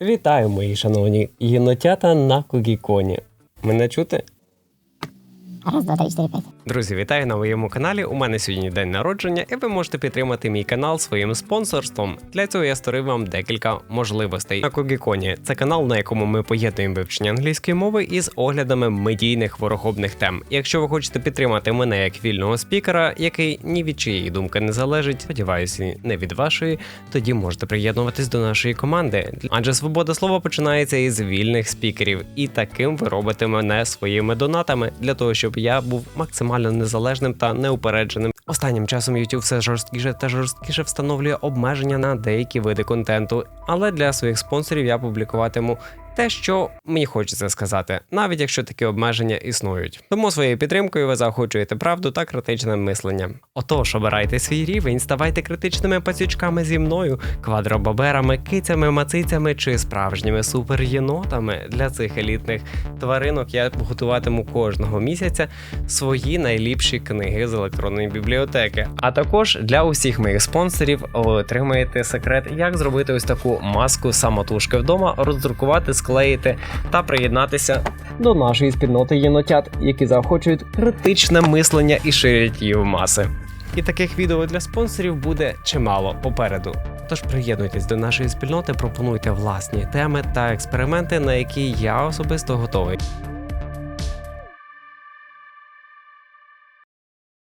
Вітаю, мої шановні єнотята на Кугіконі. Мене чути? Раз, два, три, чотири, п'ять. Друзі, вітаю на моєму каналі. У мене сьогодні день народження, і ви можете підтримати мій канал своїм спонсорством. Для цього я створив вам декілька можливостей. На Когіконі це канал, на якому ми поєднуємо вивчення англійської мови із оглядами медійних ворохобних тем. Якщо ви хочете підтримати мене як вільного спікера, який ні від чиєї думки не залежить, сподіваюся, не від вашої, тоді можете приєднуватись до нашої команди. Адже свобода слова починається із вільних спікерів, і таким ви робите мене своїми донатами для того, щоб я був максимально незалежним та неупередженим. Останнім часом YouTube все жорсткіше та жорсткіше встановлює обмеження на деякі види контенту, але для своїх спонсорів я публікуватиму. Те, що мені хочеться сказати, навіть якщо такі обмеження існують. Тому своєю підтримкою ви заохочуєте правду та критичне мислення. Отож, обирайте свій рівень, ставайте критичними пацючками зі мною, квадробаберами, кицями, мацицями чи справжніми суперєнотами. Для цих елітних тваринок я готуватиму кожного місяця свої найліпші книги з електронної бібліотеки. А також для усіх моїх спонсорів ви отримаєте секрет, як зробити ось таку маску самотужки вдома, роздрукувати, склеїти та приєднатися до нашої спільноти єнотят, які заохочують критичне мислення і ширять її в маси. І таких відео для спонсорів буде чимало попереду. Тож приєднуйтесь до нашої спільноти, пропонуйте власні теми та експерименти, на які я особисто готовий.